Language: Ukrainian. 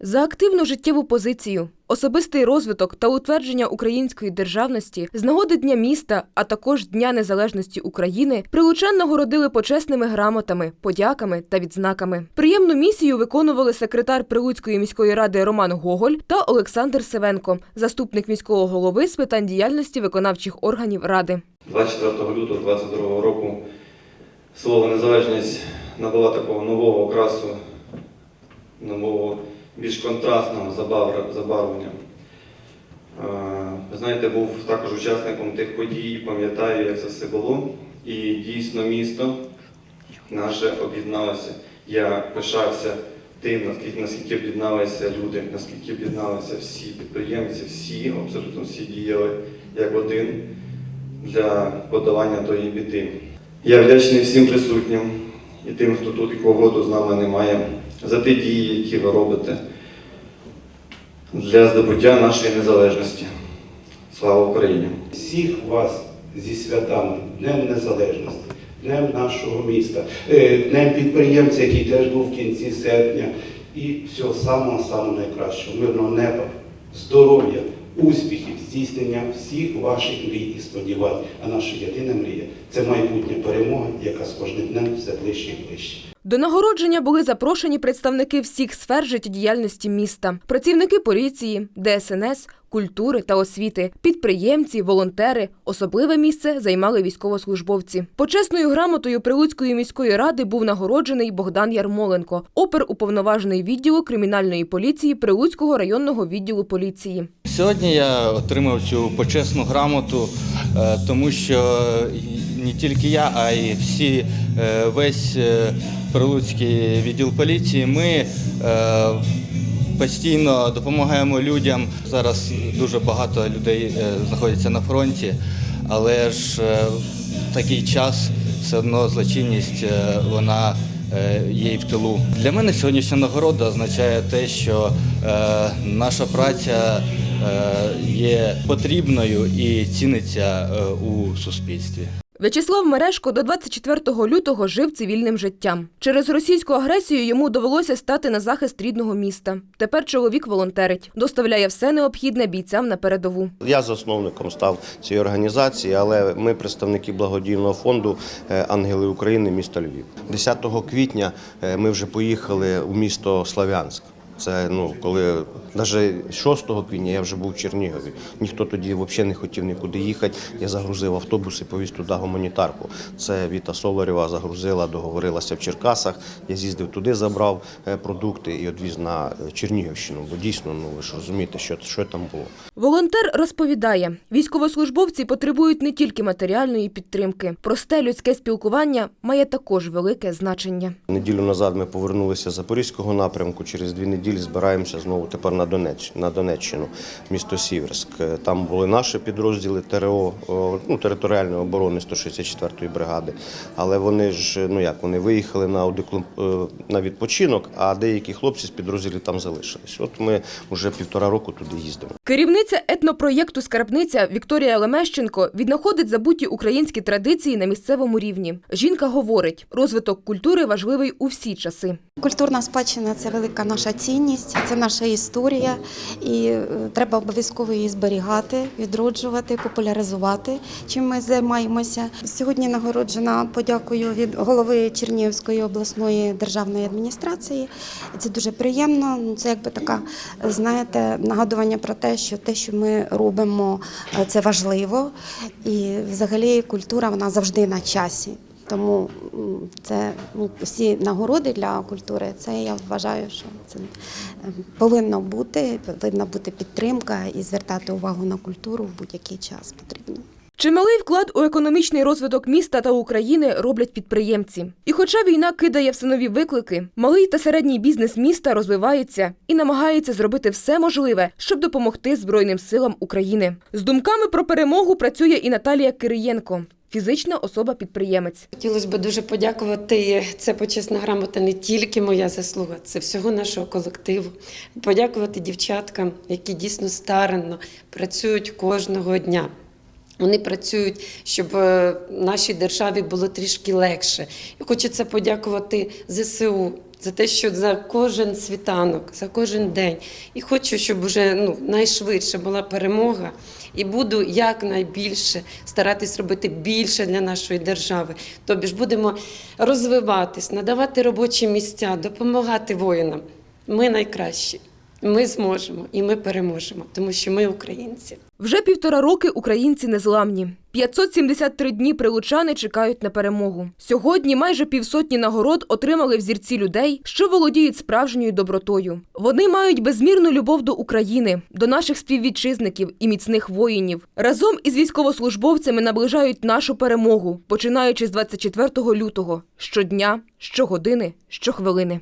За активну життєву позицію, особистий розвиток та утвердження української державності з нагоди Дня міста, а також Дня Незалежності України, прилучан нагородили почесними грамотами, подяками та відзнаками. Приємну місію виконували секретар Прилуцької міської ради Роман Гоголь та Олександр Севенко, заступник міського голови з питань діяльності виконавчих органів ради. 24 лютого 22 року слово незалежність набула такого нового окрасу, нового більш контрастного забар- забарвлення. Е, Ви знаєте, був також учасником тих подій, пам'ятаю, як це все було. І дійсно місто наше об'єдналося. Я пишався тим, наскільки, наскільки об'єдналися люди, наскільки об'єдналися всі підприємці, всі, абсолютно всі діяли як один для подолання тої біди. Я вдячний всім присутнім і тим, хто тут і кого з нами немає, за ті дії, які ви робите для здобуття нашої незалежності. Слава Україні! Всіх вас зі святами, Днем Незалежності, Днем нашого міста, е, Днем підприємця, який теж був в кінці серпня. І всього самого самого найкращого, мирного неба, здоров'я, успіхів, здійснення всіх ваших мрій і сподівань. А наша єдина мрія це майбутня перемога, яка з кожним днем все ближче і ближче. До нагородження були запрошені представники всіх сфер життєдіяльності міста, працівники поліції, ДСНС, культури та освіти, підприємці, волонтери. Особливе місце займали військовослужбовці. Почесною грамотою Прилуцької міської ради був нагороджений Богдан Ярмоленко, опер уповноважений відділу кримінальної поліції Прилуцького районного відділу поліції. Сьогодні я отримав цю почесну грамоту, е, тому що не тільки я, а й всі е, весь е, Прилуцький відділ поліції. Ми постійно допомагаємо людям. Зараз дуже багато людей е, знаходяться на фронті, але ж е, такий час все одно злочинність е, вона є і в тилу. Для мене сьогоднішня нагорода означає те, що наша праця є потрібною і ціниться у суспільстві. В'ячеслав Мерешко до 24 лютого жив цивільним життям. Через російську агресію йому довелося стати на захист рідного міста. Тепер чоловік волонтерить, доставляє все необхідне бійцям на передову. Я засновником став цієї організації, але ми представники благодійного фонду е, Ангели України міста Львів. 10 квітня е, ми вже поїхали у місто Славянськ. Це ну коли навіть 6 квітня я вже був в Чернігові. Ніхто тоді взагалі не хотів нікуди їхати. Я загрузив автобус і повіз туди гуманітарку. Це Віта Соларєва загрузила, договорилася в Черкасах. Я з'їздив туди, забрав е, продукти і відвіз на е, Чернігівщину. Бо дійсно, ну ви ж розумієте, що, що там було. Волонтер розповідає, військовослужбовці потребують не тільки матеріальної підтримки. Просте людське спілкування має також велике значення. Неділю назад ми повернулися з Запорізького напрямку. Через дві неділі збираємося знову тепер на Донець, на Донеччину, місто Сіверськ. Е, Там були наші підрозділи ТРО, ну, територіальної оборони 164-ї бригади. Але вони ж ну як вони виїхали на одиклум- е, на відпочинок, а деякі хлопці з підрозділів там залишились. От ми вже півтора року туди їздимо. Керівниця етнопроєкту Скарбниця Вікторія Лемещенко віднаходить забуті українські традиції на місцевому рівні. Жінка говорить, розвиток культури важливий у всі часи. Культурна спадщина це велика наша цінність, це наша історія, і е, треба обов'язково її зберігати, відроджувати, популяризувати. Чим ми займаємося сьогодні. Нагороджена подякою від голови Чернігівської обласної державної адміністрації. Це дуже приємно. Ну, Це якби така, знаєте, нагадування про те, що те, що ми робимо, е, це важливо. І взагалі культура вона завжди на часі. Тому це ну, всі нагороди для культури. Це я вважаю, що це повинно бути, повинна бути підтримка і звертати увагу на культуру в будь-який час потрібно. Чималий вклад у економічний розвиток міста та України роблять підприємці. І хоча війна кидає все нові виклики, малий та середній бізнес міста розвивається і намагається зробити все можливе, щоб допомогти Збройним силам України. З думками про перемогу працює і Наталія Кириєнко. Фізична особа-підприємець. Хотілося б дуже подякувати. Це почесна грамота не тільки моя заслуга, це всього нашого колективу. Подякувати дівчаткам, які дійсно старанно працюють кожного дня. Вони працюють, щоб е, нашій державі було трішки легше. І хочеться подякувати ЗСУ, за те, що за кожен світанок, за кожен день. І хочу, щоб уже ну, найшвидше була перемога. І буду якнайбільше старатись робити більше для нашої держави. Тобі ж будемо розвиватись, надавати робочі місця, допомагати воїнам. Ми найкращі. Ми зможемо і ми переможемо, тому що ми українці. Вже півтора роки українці незламні. 573 дні прилучани чекають на перемогу. Сьогодні майже півсотні нагород отримали взірці людей, що володіють справжньою добротою. Вони мають безмірну любов до України, до наших співвітчизників і міцних воїнів. Разом із військовослужбовцями наближають нашу перемогу, починаючи з 24 лютого щодня, щогодини, щохвилини.